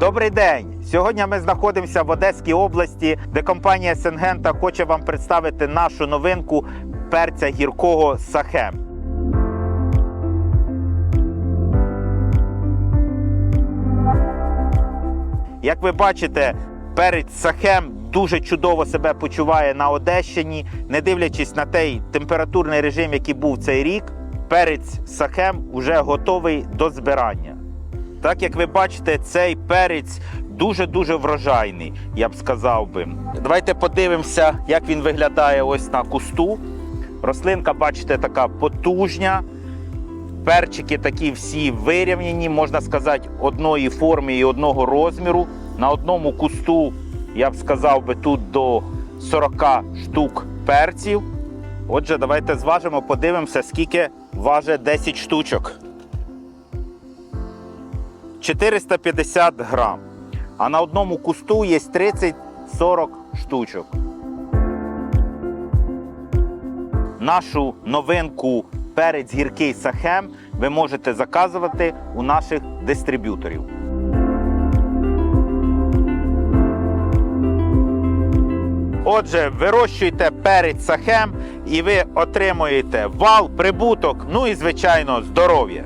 Добрий день! Сьогодні ми знаходимося в Одеській області, де компанія Сенгента хоче вам представити нашу новинку перця гіркого Сахем. Як ви бачите, перець Сахем дуже чудово себе почуває на Одещині, не дивлячись на той температурний режим, який був цей рік, перець Сахем вже готовий до збирання. Так як ви бачите, цей перець дуже-дуже врожайний, я б сказав би. Давайте подивимося, як він виглядає ось на кусту. Рослинка, бачите, така потужня. Перчики такі всі вирівняні, можна сказати, одної форми і одного розміру. На одному кусту, я б сказав би, тут до 40 штук перців. Отже, давайте зважимо, подивимося, скільки важить 10 штучок. 450 грам. А на одному кусту є 30-40 штучок. Нашу новинку перець гіркий сахем ви можете заказувати у наших дистриб'юторів. Отже, вирощуйте перець сахем і ви отримуєте вал, прибуток, ну і звичайно здоров'я.